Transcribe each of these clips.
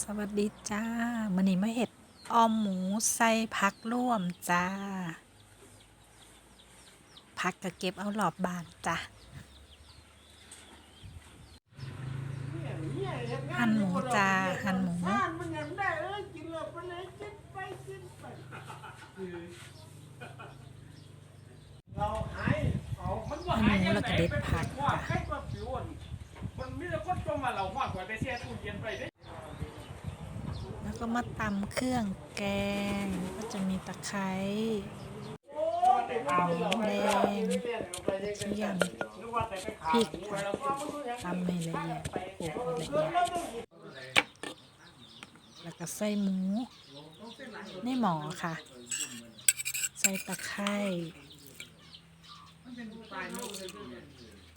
สวัสดีจ้ามื้อนี้มาเฮ็ดออมหมูใส่ผักร่วมจ้าผักก็เก็บเอารอบบ้านจ้ะหั่นหมูจ้าหั่นหมูหั่นมันยังได้เอ้ยกินเลยไปเลยกินไปกินไปเราหายเอามันว่าหายยังไงเป็นว่าใครว่าผิวอ่อนมันมีแต่คนจมมาเราว่ากว่าไปเสียตู้เย็นไปเด้แล้ว ก็มาตำเครื่องแกง ก็จะมีตะไคร้เอาแดงเทียมพริกตำให้ละเอียดโขลกให้ละเอียดแล้วก็ใส่หมูในหมอค่ะ ใส่ตะไคร้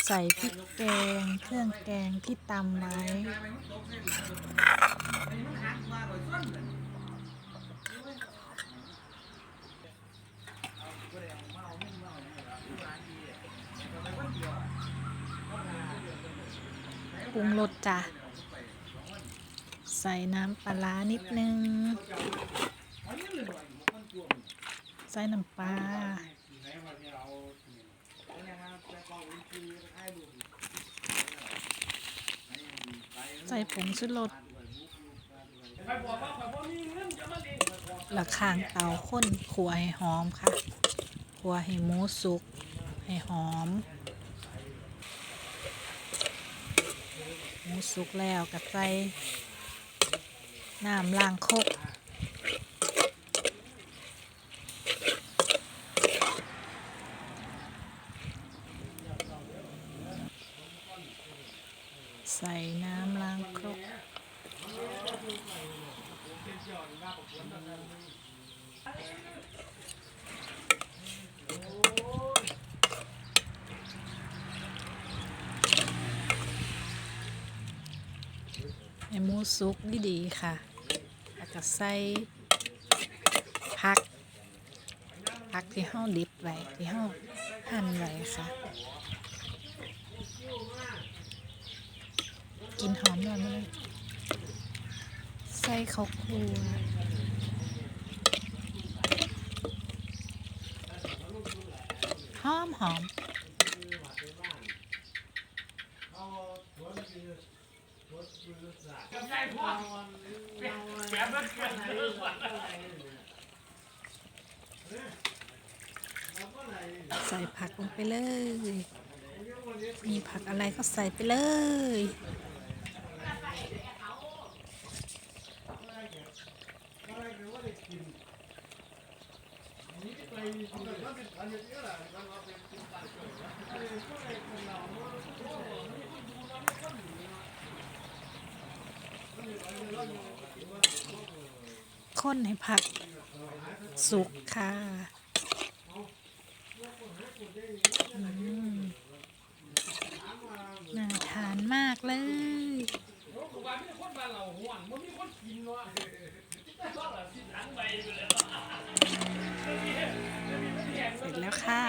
ใส่พริกแกง เครื่องแกงที่ตำไว้ ปรุงรสจ้ะ ใส่น้ำปลาร้านิดนึง ใส่น้ำปลาใส่ผงชูรสแล้วข้างเตาข้นขัวให้หอมค่ะขัวให้หมูสุก ให้หอม หมูสุกแล้วก็ใส่น้ำล้างคกใส่น้ำล้างครก ให้หมูสุกดีๆค่ะ แล้วก็ใส่ผักผักที่ห้าดิบไว้ที่ห้าหั่นไว้ค่ะ กินหอมเลยมั้ยใส่ข้าวคั่วหอมหอม แบบนั้นกันเลยใส่ผักลงไปเลย มีผักอะไรก็ใส่ไปเลย ข้นให้ผักสุกค่ะอืมน่าทานมากเลยเสร็จแล้วค่ะ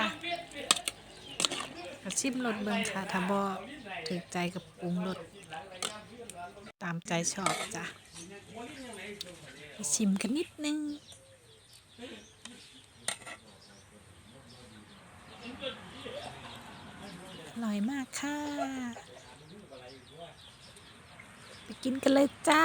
กระชิมรสเบิงค่ะถ้าบอถึกใจกับปรุงรสตามใจชอบจ้ะ ชิมกันนิดนึงอร่อยมากค่ะ ไปกินกันเลยจ้า